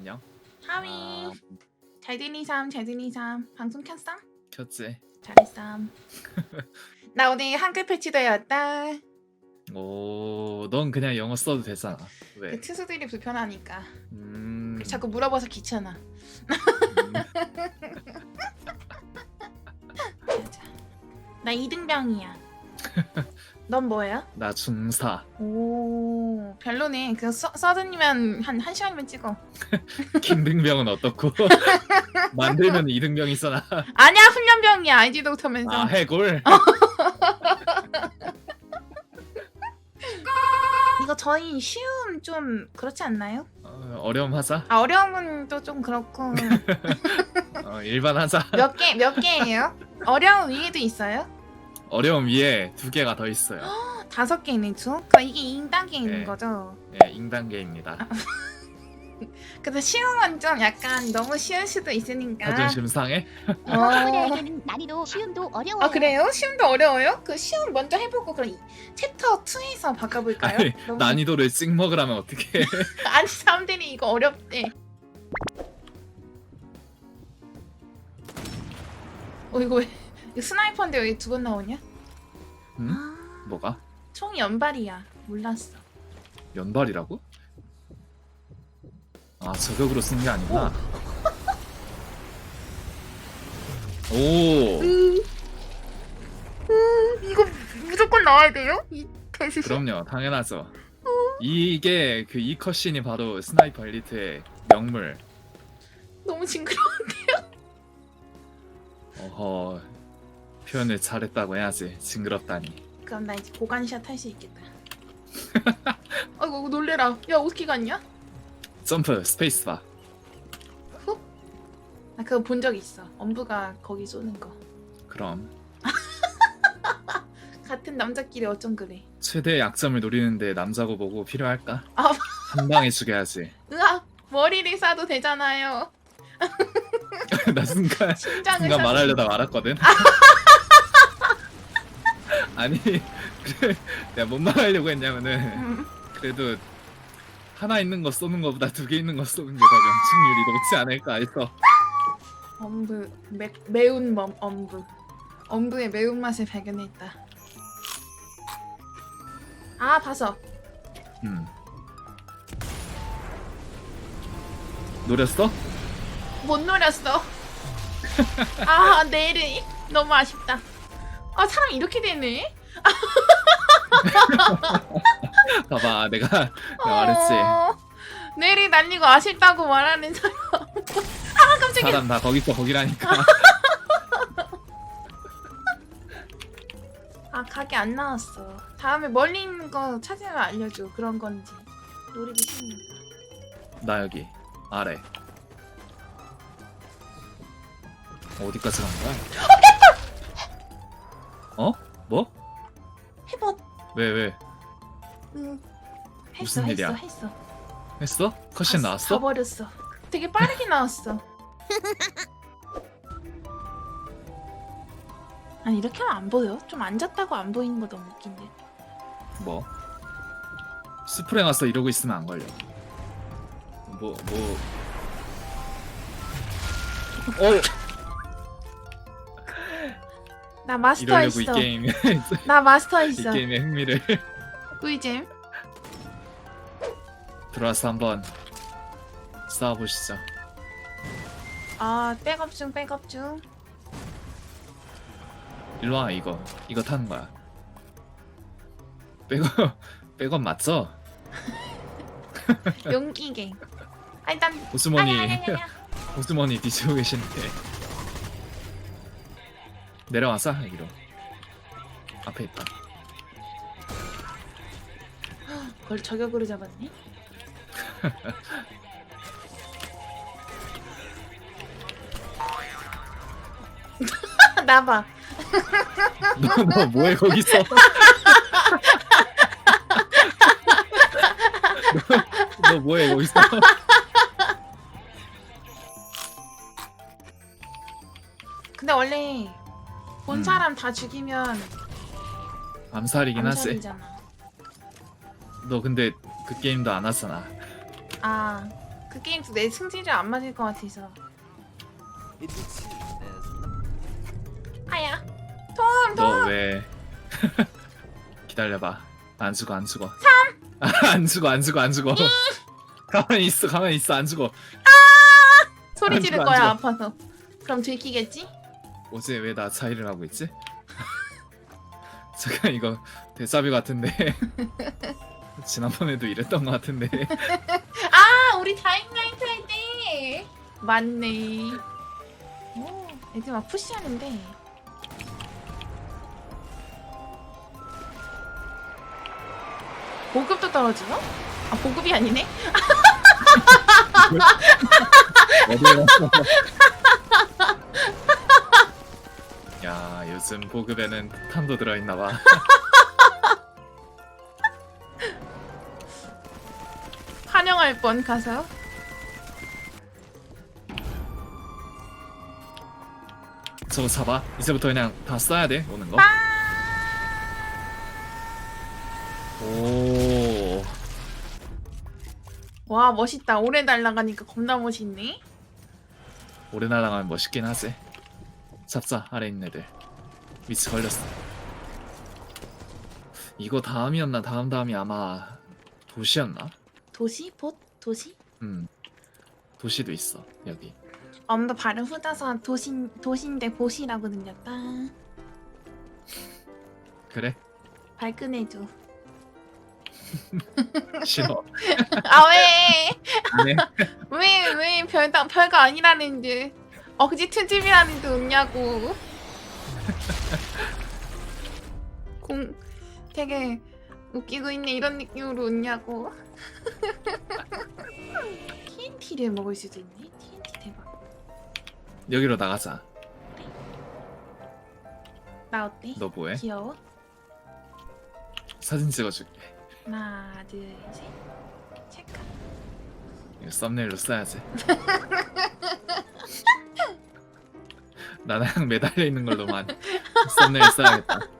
안녕. 하위 아, 잘 들리삼 잘 들리삼 방송 켰어? 켰지. 잘했삼 나 오늘 한글 패치되었다 오, 넌 그냥 영어 써도 되잖아. 왜? 그 투수들이 불편하니까 음. 자꾸 물어봐서 귀찮아 음. 나 이등병이야 넌 뭐야? 나 중사. 오 별로네 그 써, 써드니면 한, 한 시간이면 찍어 김등병은 어떻고? 만들면 이등병 있잖아. 아니야 훈련병이야 아이디 독터면서 아, 해골. 이거 저희 쉬움 좀 그렇지 않나요? 어, 어려움 하자. 아 어려움은 또 좀 그렇고 어, 일반 하자. 몇 개 몇 개예요? 어려운 위에도 있어요? 어려움 위에 두 개가 더 있어요. 다섯 개 있는 중? 그럼 이게 2단계 있는 네. 거죠? 예, 인단계입니다. 근데 쉬움은 좀 약간 너무 쉬울 수도 있으니까 자존심 상해? 어... 학부모들에게는 난이도 쉬움도 어려워요. 아 그래요? 쉬움도 어려워요? 그 쉬움 먼저 해보고 그럼 이- 챕터 2에서 바꿔볼까요? 아니, 너무- 난이도를 찍먹으라면 어떻게? 아니 사람들이 이거 어렵대 어 이거 왜 이거 스나이퍼인데 왜 두 번 나오냐? 응? 아, 뭐가? 총이 연발이야 몰랐어 연발이라고? 아 저격으로 쓴게 아니구나. 오, 으, 으, 이거 무조건 나와야 돼요? 이 대시 그럼요, 당연하죠. 이게 그 이 컷신이 바로 스나이퍼 엘리트의 명물. 너무 징그러워 어허, 표현을 잘했다고 해야지. 징그럽다니. 그럼 나 이제 보관샷 할 수 있겠다 아이고 놀래라 야 어떻게 갔냐? 점프, 스페이스바. 나 그거 본 적 있어 엄부가 거기 쏘는 거 그럼 같은 남자끼리 어쩜 그래 최대 약점을 노리는데 남자고 뭐고 필요할까? 아. 한 방에 죽여야지. 으아 머리를 쏴도 되잖아요 나 순간 심장을 순간 말하려다 말았거든. 아니 그래 내가 뭔 말하려고 했냐면은 음. 그래도 하나 있는 거 쏘는 거보다 두 개 있는 거 쏘는 게 더 명중률이 높지 않을까 해서 엄부 매, 매운 멈 엄부 엄부의 매운맛을 발견했다 아 봤어 음. 노렸어? 못 노렸어 아 내일이 너무 아쉽다 아 사람 이렇게 되네? 봐봐 내가 내가 말했지. 어, 내일이 날리고 아쉽다고 말하는 사람. 아 깜짝이야. 사람 다 거기서 거기라니까. 아 가게 안 나왔어. 다음에 멀리 있는 거 찾으면 알려줘 그런 건지. 노리기 싫으니까 나 여기 아래. 어디까지 간 거야? 어? 뭐? 해봐 왜 왜? 응 했어 무슨 했어 일이야? 했어 했어? 컷신 다- 나왔어? 다 버렸어 되게 빠르게 나왔어 아니 이렇게 하면 안 보여? 좀 앉았다고 안 보이는 거 너무 웃긴데 뭐? 스프링 와서 이러고 있으면 안 걸려. 뭐 뭐. 어 나 마스터 이러려고 이 했어. 게임. 이 나 마스터 했어. 게임의 흥미를. 꿀잼? 들어와서 한번 싸워보시죠. 아 백업 중 백업 중. 일로 와 이거. 이거 타는 거야. 백업 백업 맞죠? 용기갱. 아 일단 아니. 호주머니 뒤지고 계시는데 내려와서 여기로 앞에 있다. 그걸 저격으로 잡았네 나봐 너, 너 뭐해 거기서? 너, 너 뭐해 거기서? 근데 원래 사람 다 죽이면 암살이긴 하지. 암살이잖아 너 근데 그 게임도 안 하잖아. 아 그 게임도 내 승질이 안 맞을 것 같아서. 아야. 톰, 너 톰. 왜 기다려봐 안 죽어 안 죽어 3 안 죽어 안 죽어 안 죽어 가만히 있어 가만히 있어 안 죽어 소리 안 지를 거야 안 아파서. 그럼 들키겠지? 어제 왜 나 차이를 하고 있지? 잠깐 이거 대자뷰 같은데 지난번에도 이랬던 것 같은데 아 우리 다잉라이트 할 때. 맞네. 오, 애들 막 푸시하는데. 보급도 떨어지나? 아 보급이 아니네? 야 요즘 보급에는 탄도 들어있나봐 환영할 뻔 가서. 저거 잡아 이제부터 그냥 다 써야 돼 오는 거 오, 와 멋있다. 오래 날아가니까 겁나 멋있네. 오래 날아가면 멋있긴 하지. 잡자, 아래 있는 애들. 위치 걸렸어. 이거 다음이었나? 다음 다음이 아마 도시였나? 도시? 봇? 도시? 음, 도시도 있어, 여기. 엄도 발음 후다서 도시 도시인데 보시라고 들렸다. 그래? 발끈해줘. 싫어. 아 왜? 안 해? 왜, 왜 별다, 별거 아니라는데 억지 트집이라는데 웃냐고 공 되게 웃기고 있네 이런 느낌으로 웃냐고 TNT를 먹을 수도 있네 TNT 대박 여기로 나가자. 나 어때? 너 뭐해? 귀여워? 사진 찍어줄게. 하나 둘셋 체크 이거 썸네일로 써야지. 나랑 매달려 있는 걸로만 썸네일 써야겠다.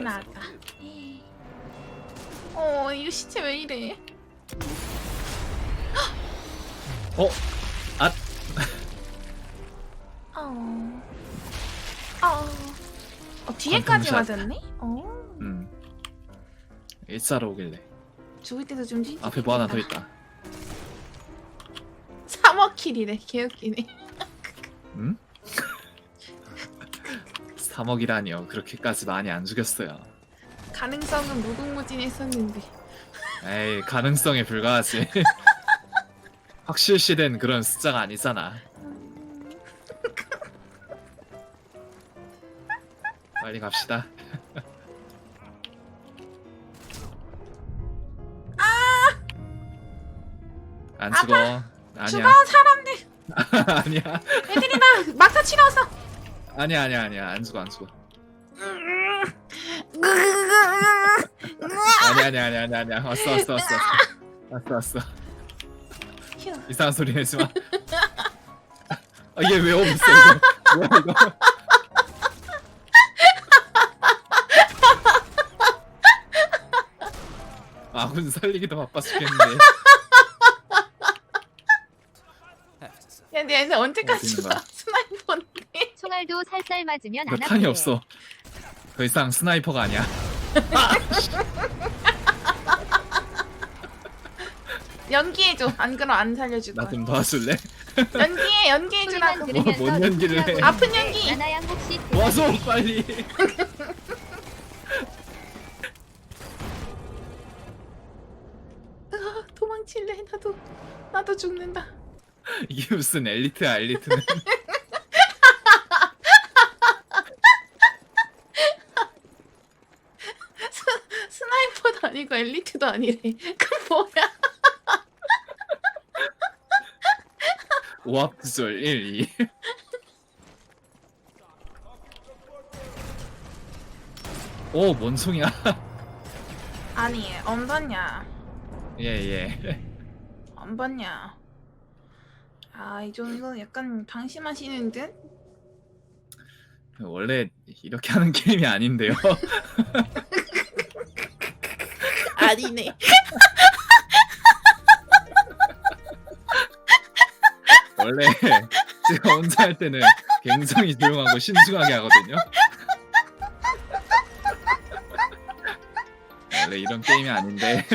이게 나왔다 예. 어 이거 시체 왜 이래 어? 아, 어. 어. 어 뒤에까지. 맞았네? 어. 음. 일자로 오길래. 죽을 때도 좀 찐. 앞에 뭐 하나 더 있다. 3억 킬이래. 개웃기네. 응? 3억이라니요. 그렇게까지 많이 안 죽였어요. 가능성은 무궁무진했었는데. 에이, 가능성에 불과하지. 확실시된 그런 숫자가 아니잖아. 음, 빨리 갑시다. 안 죽어. 아니야. 죽어 사람들. 아니야. 애들이 나 막타 치러서. 아니야, 아니야, 아니야. 안 죽어, 안 죽어. 아니야, 아니야, 아니야, 아니야, 아니야. 왔어, 왔어, 왔어. 왔어, 왔어. 휴. 이상한 소리 내지 마. 아, 얘왜 없어, 이거. 뭐야, 이거. 아군 살리기도 바빠 죽겠는데. 야, 내 애들 언제까지 있는 총알도 살살 맞으면 안몇 탄이 아프대. 없어. 더 이상 스나이퍼가 아니야. 연기해줘. 안 그럼 안 살려줄 나 거야. 좀 도와줄래? 연기해, 연기해주라고. 소리만 들으면서 뭔 연기를 해. 아픈 연기. 나나양 혹시 와서 빨리. 으아, 도망칠래. 나도 나도 죽는다. 이게 무슨 엘리트야 엘리트는. 스나이퍼도 아니고 엘리트도 아니래. 그 뭐야? 오합지졸 1, 2. 오, 뭔 송이야? 아니, 안 봤냐? 예, 예. 안 봤냐? 아, 이 정도 약간 방심하시는 듯? 원래 이렇게 하는 게임이 아닌데요. 아니네. 원래 제가 혼자 할 때는 굉장히 조용하고 신중하게 하거든요. 원래 이런 게임이 아닌데